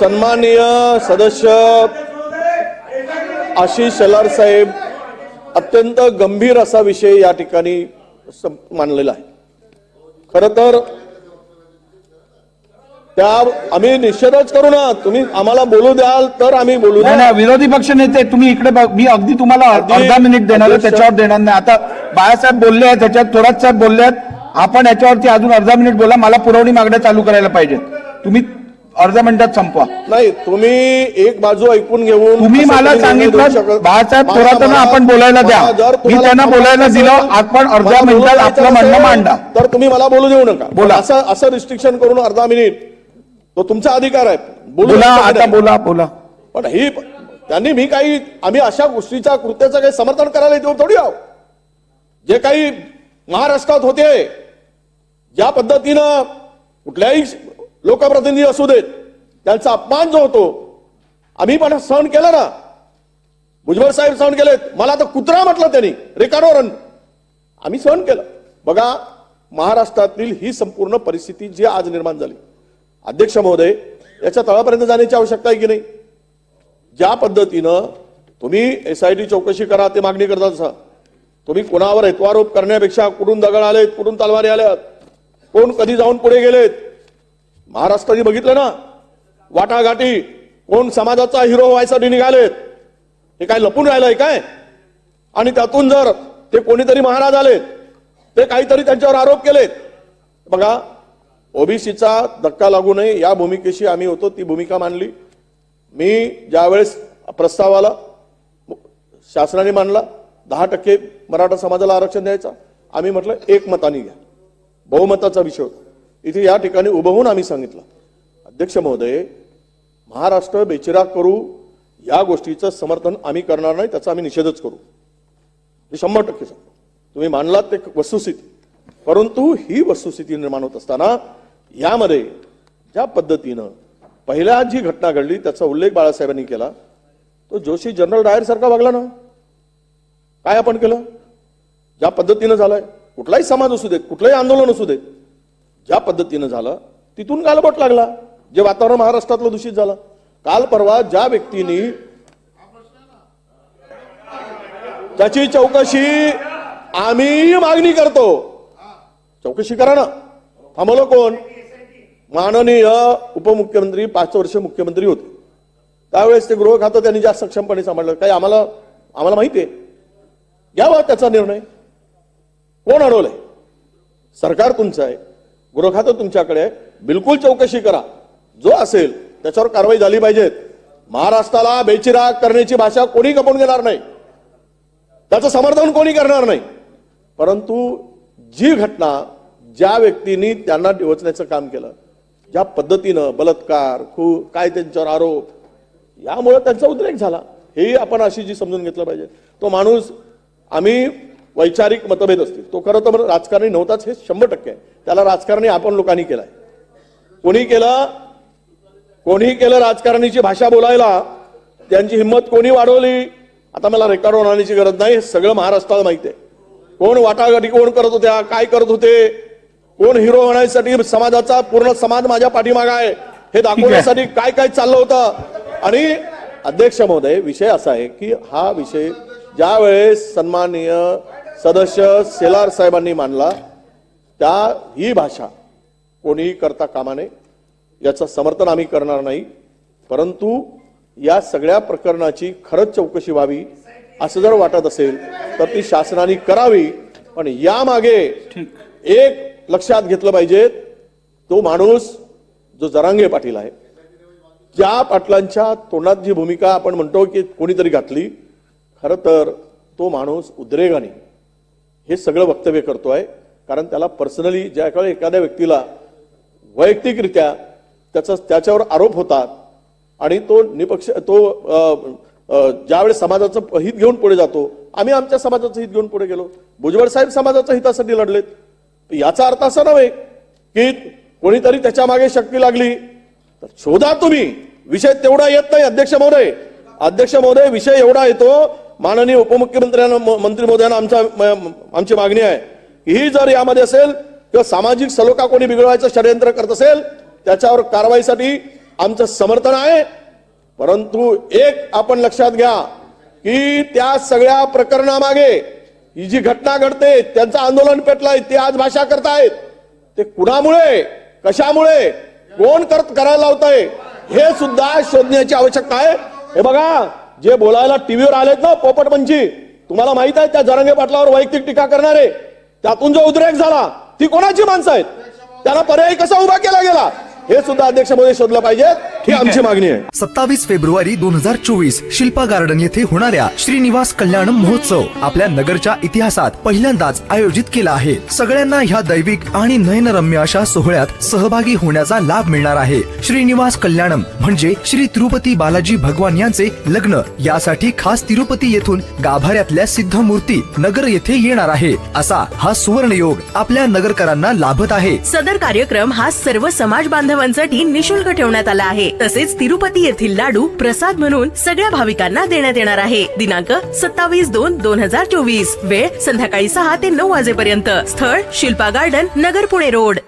सन्माननीय सदस्य आशिष शेलार साहेब अत्यंत गंभीर असा विषय या ठिकाणी मांडलेला आहे. खर तर त्या आम्ही निषेधच करू ना. तुम्ही आम्हाला बोलू द्याल तर आम्ही बोलू नाही द्या नाही विरोधी पक्ष नेते तुम्ही इकडे बघ- मी अगदी तुम्हाला अगदी- अर्धा मिनिट देणार आहे अध्यक्ष- त्याच्यावर देणार नाही. आता बाळासाहेब बोलले आहेत त्याच्यात थोरात साहेब बोलले आहेत. आपण याच्यावरती अजून अर्धा मिनिट बोला मला पुरवणी मागण्या चालू करायला पाहिजेत. तुम्ही अर्ध्या मिनिटात संपवा. नाही तुम्ही एक बाजू ऐकून घेऊन तुम्ही मला देऊ सांगितलं बाळासाहेब थोरातांना मला- आपण बोलायला द्या. मी त्यांना बोलायला दिलं आपण अर्ध्या मिनिटात आपलं म्हणणं मांडा. तर तुम्ही मला बोलू देऊ नका. बोला. असं असं रिस्ट्रिक्शन करून अर्धा मिनिट तो तुमचा अधिकार आहे. बोलू आता. बोला बोला. पण ही त्यांनी मी काही आम्ही अशा गोष्टीच्या कृत्याचं काही समर्थन करायला येतो थोडी आहो जे काही महाराष्ट्रात होते ज्या पद्धतीनं कुठल्याही लोकप्रतिनिधी असू देत त्यांचा अपमान जो होतो आम्ही पण सहन केला ना. भुजबळ साहेब सहन केलेत. मला तर कुत्रा म्हटलं त्यांनी रेकॉर्डवर आम्ही सहन केलं. बघा महाराष्ट्रातील ही संपूर्ण परिस्थिती जी आज निर्माण झाली. अध्यक्ष महोदय याच्या तळापर्यंत जाण्याची आवश्यकता आहे की नाही? ज्या पद्धतीनं तुम्ही एस आय टी चौकशी करा ते मागणी करता असा तुम्ही कोणावर हेत्वारोप करण्यापेक्षा कुठून दगड आलेत कुठून तलवारी आल्यात? कोण कधी जाऊन पुढे गेलेत? महाराष्ट्राने बघितलं ना वाटाघाटी कोण समाजाचा हिरो व्हायसाठी निघालेत हे काय लपून राहिलंय काय? आणि त्यातून जर ते कोणीतरी महाराज आले ते काहीतरी त्यांच्यावर आरोप केलेत. बघा ओबीसीचा धक्का लागू नये या भूमिकेशी आम्ही होतो ती भूमिका मांडली. मी ज्यावेळेस प्रस्ताव आला शासनाने मांडला दहा टक्के मराठा समाजाला आरक्षण द्यायचा आम्ही म्हटलं एक मताने घ्या. बहुमताचा विषय होता. इथे या ठिकाणी उभं होऊन आम्ही सांगितलं. अध्यक्ष महोदय महाराष्ट्र बेचिराग करू या गोष्टीचं समर्थन आम्ही करणार नाही त्याचा आम्ही निषेधच करू. हे शंभर टक्के सांगतो. तुम्ही मानलात ते वस्तुस्थिती. परंतु ही वस्तुस्थिती निर्माण होत असताना यामध्ये ज्या पद्धतीनं पहिल्या जी घटना घडली त्याचा उल्लेख बाळासाहेबांनी केला तो जोशी जनरल डायर सारखा वागला ना? काय आपण केलं? ज्या पद्धतीनं झालंय कुठलाही समाज असू देत कुठलंही आंदोलन असू देत ज्या पद्धतीनं झालं तिथून गालबोट लागला. जे वातावरण महाराष्ट्रातलं दूषित झालं. काल परवा ज्या व्यक्तींनी त्याची चौकशी आम्ही मागणी करतो. चौकशी करा ना. थांबवलं कोण? माननीय उपमुख्यमंत्री पाच वर्ष मुख्यमंत्री होते. त्यावेळेस ते गृह खातं त्यांनी जास्त सक्षमपणे सांभाळलं. काही आम्हाला आम्हाला माहिती आहे? घ्यावा त्याचा निर्णय. कोण अडवलंय? सरकार तुमचं आहे. गृह खातं तुमच्याकडे बिलकुल चौकशी करा. जो असेल त्याच्यावर कारवाई झाली पाहिजेत महाराष्ट्राला बेचिराग करण्याची भाषा कोणी कपून घेणार नाही. त्याचं समर्थन कोणी करणार नाही. परंतु जी घटना ज्या व्यक्तींनी त्यांना डिवचण्याचं काम केलं ज्या पद्धतीनं बलात्कार खू काय त्यांच्यावर आरोप यामुळे त्यांचा उद्रेक झाला. हेही आपण अशी जी समजून घेतलं पाहिजे. तो माणूस आम्ही वैचारिक मतभेद असतील. तो खरं तर राजकारणी नव्हताच हे शंभर टक्के आहे. त्याला राजकारणी आपण लोकांनी केलाय. कोणी केलं कोणी केलं राजकारणीची भाषा बोलायला त्यांची हिंमत कोणी वाढवली आता मला रेकॉर्ड होण्याची गरज नाही हे सगळं महाराष्ट्राला माहिती आहे. कोण वाटाघाटी कोण करत होत्या काय करत होते कोण हिरो होण्यासाठी समाजाचा पूर्ण समाज माझ्या पाठीमागा आहे हे दाखवण्यासाठी काय काय चाललं होतं? आणि अध्यक्ष महोदय विषय असा आहे की हा विषय ज्या वेळेस सन्माननीय सदस्य सेलार साहेबांनी मांडला त्या ही भाषा कोणीही करता कामा नये याचं समर्थन आम्ही करणार नाही. परंतु या सगळ्या प्रकरणाची खरंच चौकशी व्हावी असं जर वाटत असेल तर ती शासनाने करावी. पण यामागे एक लक्षात घेतलं पाहिजे तो माणूस जो जरांगे पाटील आहे त्या पाटलांच्या तोंडात जी भूमिका आपण म्हणतो की कोणीतरी घातली खरं तर तो माणूस उद्रेगाने हे सगळं वक्तव्य करतो आहे कारण त्याला पर्सनली ज्या काळी एखाद्या व्यक्तीला वैयक्तिकरित्या त्याचा त्याच्यावर आरोप होतात आणि तो निपक्ष तो ज्यावेळेस समाजाचं हित घेऊन पुढे जातो आम्ही आमच्या समाजाचं हित घेऊन पुढे गेलो. भुजबळ साहेब समाजाच्या हितासाठी लढलेत. याचा अर्थ असा नव्हे की कोणीतरी त्याच्यामागे शक्ती लागली. तर शोधा तुम्ही. विषय तेवढा येत नाही अध्यक्ष महोदय. अध्यक्ष महोदय विषय एवढा येतो. माननीय उपमुख्यमंत्र्यांना म- मंत्री महोदयांना आमचा आमची मागणी आहे. ही जर यामध्ये असेल किंवा सामाजिक सलोखा कोणी बिघडवायचं षडयंत्र करत असेल त्याच्यावर कारवाईसाठी आमचं समर्थन आहे. परंतु एक आपण लक्षात घ्या की त्या सगळ्या प्रकरणामागे ही जी घटना घडते त्यांचं आंदोलन पेटलंय ते आज भाषा करतायत. ते कुणामुळे कशामुळे कोण करत करायला लावतंय हे सुद्धा शोधण्याची आवश्यकता आहे. हे बघा जे बोलायला टीव्हीवर आलेत ना पोपटपंची तुम्हाला माहीत आहे त्या जरंगे पाटलावर वैयक्तिक टीका करणारे. त्यातून जो उद्रेक झाला ती कोणाची माणसं आहेत? त्याला पर्याय कसा उभा केला गेला? हे सुद्धा अध्यक्ष मोदी शोधलं पाहिजे ही आमची मागणी आहे. सत्तावीस फेब्रुवारी दोन हजार चोवीस शिल्पा गार्डन येथे होणाऱ्या श्रीनिवास कल्याण महोत्सव आपल्या नगरच्या इतिहासात पहिल्यांदाच आयोजित केला आहे. सगळ्यांना ह्या दैविक आणि नयनरम्य अशा सोहळ्यात सहभागी होण्याचा लाभ मिळणार आहे. श्रीनिवास कल्याणम म्हणजे श्री तिरुपती बालाजी भगवान यांचे लग्न. यासाठी खास तिरुपती येथून गाभाऱ्यातल्या सिद्ध मूर्ती नगर येथे येणार आहे. असा हा सुवर्ण योग आपल्या नगरकरांना लाभत आहे. सदर कार्यक्रम हा सर्व समाज बांधवांसाठी निशुल्क ठेवण्यात आला आहे. तसेच तिरुपती येथील लाडू प्रसाद म्हणून सगळ्या भाविकांना देण्यात येणार आहे. दिनांक सत्तावीस दोन दोन हजार चोवीस. वेळ संध्याकाळी सहा ते नऊ वाजेपर्यंत. स्थळ शिल्पा गार्डन नगर पुणे रोड.